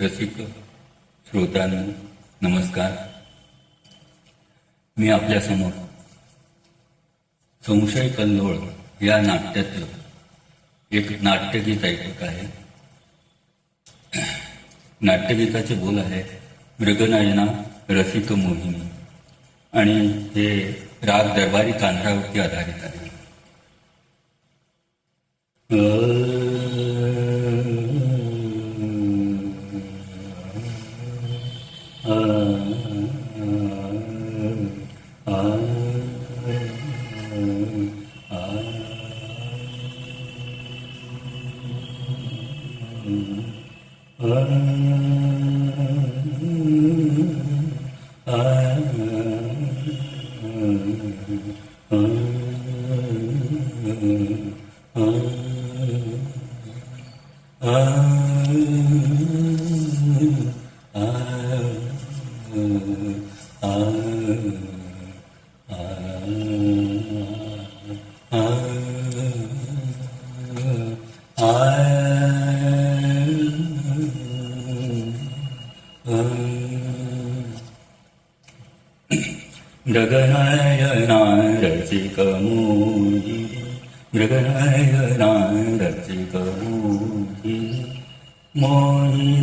रसिक श्रोत्यांनो नमस्कार. मी आपल्यासमोर संशय कल्लोळ या नाट्यातलं एक नाट्यगीत ऐकत आहे. नाट्यगीताचे बोल आहे मृगनयना रसिक मोहिनी. आणि हे राग दरबारी कांद्रावरती आधारित आहे. I 거우지 이래가야 나를 거우지 모이니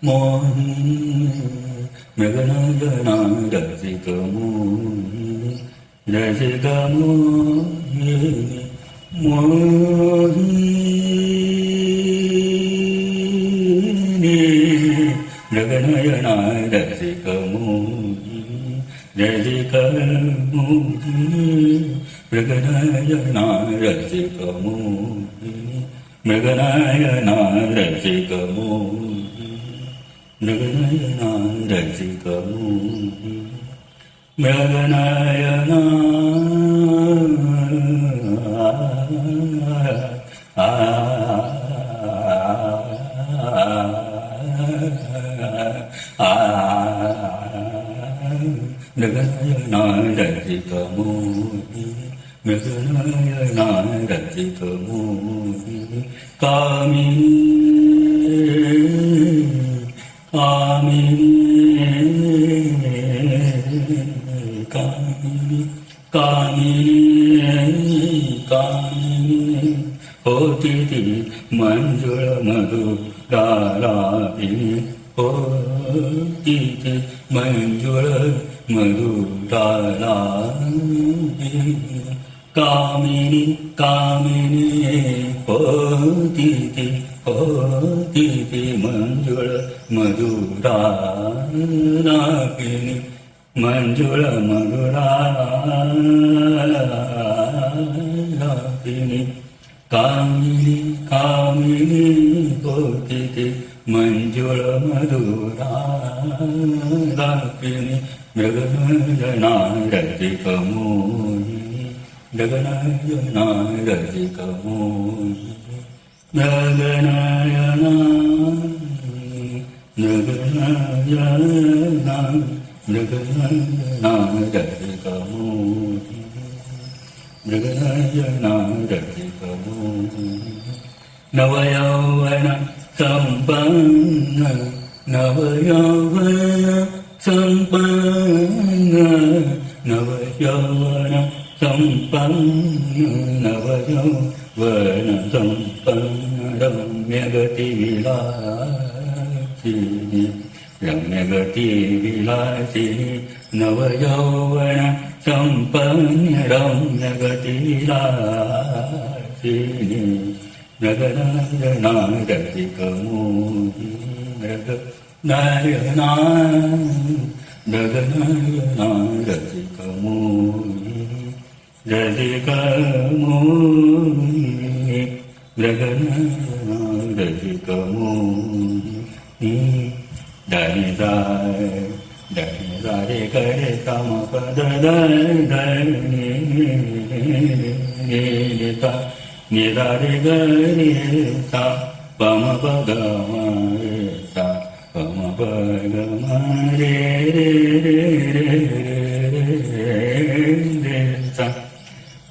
모이니 이래가야 나를 거우지 나를 거우지 모이니 이래가야 나를 മൃഗനായന രസികമോഹിനി മൃഗനായന രസികമോഹിനി മൃഗനായന രസികമോഹിനി മൃഗനായന ആ മൃഗനായന രസികമോ ধ্যাজিত মোহিনী কামিনী কামিনী কামিনী কামিনী কামিনী অতিথি মঞ্জুর মধু রারাবিনী অতিথি মঞ্জুর মধু রারাবিনী कामिनी कामिनी होती ती होती ती मंजुळ मधुरा नागिनी मंजुळ मधुरा नागिनी कामिनी कामिनी होती ती मंजुळ मधुरा नागिनी मृगजना रती ഗഗനായന രതികമോ ഗഗനായന ഗഗനായന മൃഗനായന രതികമോ മൃഗനായന രതികമോ നവയൗവന സമ്പന്ന നവയൗവന സമ്പന്ന നവയൗവന സമ്പന്നു നവരോ വന സമ്പന്നരമ്യഗതി വിളാസിനി രമ്യഗതി വിളാസിനി നവയൗവന സമ്പന്നരമ്യഗതി വിളാസിനി നഗനാരണാരതികമോഹി മൃഗ നാരണാ നഗനാരണാരതികമോഹി र कमो जगना रज कमो नी दे दारे देदारे करे कमपद रे रे रे रे रे रे द्रेता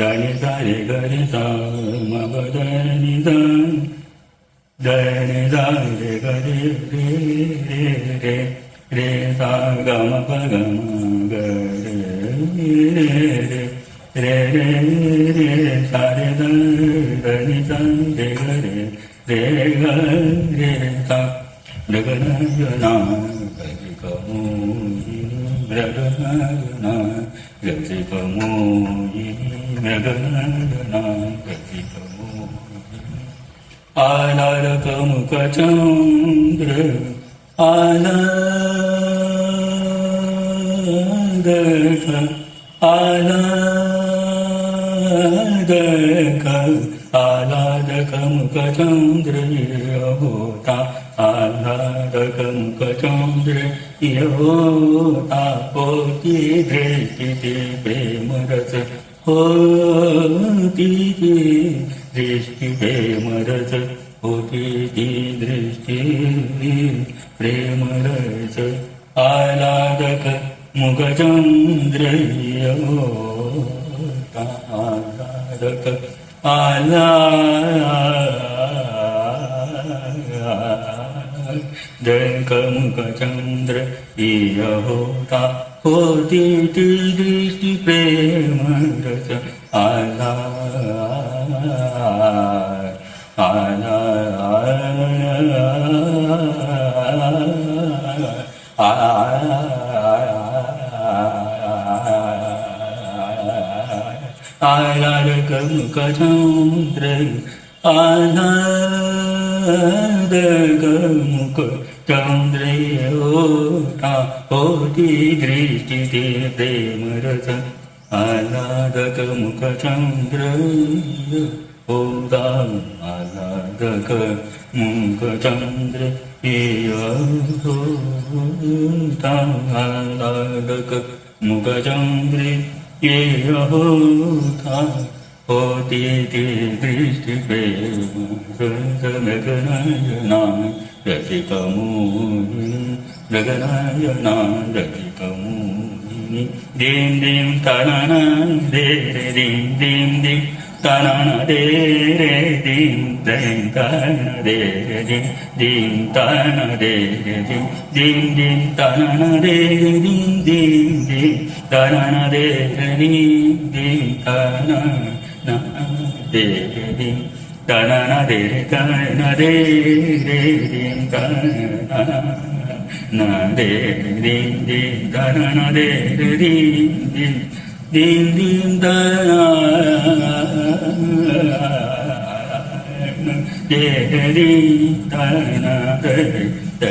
जा सा गे स धनि स जने जागे गरे रे सा ग म गे सा रे धनि गरे रे गे सा गगन ग ना സ രേ ധ ധ നി സ രേ ഗ രേ രേ ഗ രേ സ മൃഗനയന രസികമോഹിനി മൃഗനയന രസികമോഹിനി മൃഗനയന രസികമോഹിനി ആലാരകമുഖചന്ദ്ര ആലാദക ആലാദക ആലാദകമുഖചന്ദ്ര ो तापोति दृष्टिते बे मरत हो दृष्टि प्रेमरस मरत पोटि दृष्टि प्रेमरस आलादक मुखचन्द्रयोता आलादक आला जङ्कमुखचन्द्र इयहोता होति दृष्टि प्रेम रच आला आला आला आला आला मुख चन्द्रो टा हो दी दृष्टि देवरथ आलादक मुखचन्द्र ओगा आलादक मुखचन्द्र एता കോതിയേ ദൃഷ്ടിപേഗനായനാം രസികമൂനി ജഗനായനാം രസികമൂനി ദീം ദീം തണന ദേര ദീം ദേ ദീം തണന ദേര ദീം ദീം തണന ദേര ദീം ദീം തണന ദേ ദീം ദീം ദീം തണന ദേ ദീം ദീം ദേ തണന ദേര ദീം ദീം തണന de di da na na de re da na de re di da na na de di di da na na de re di di di di da na de re di da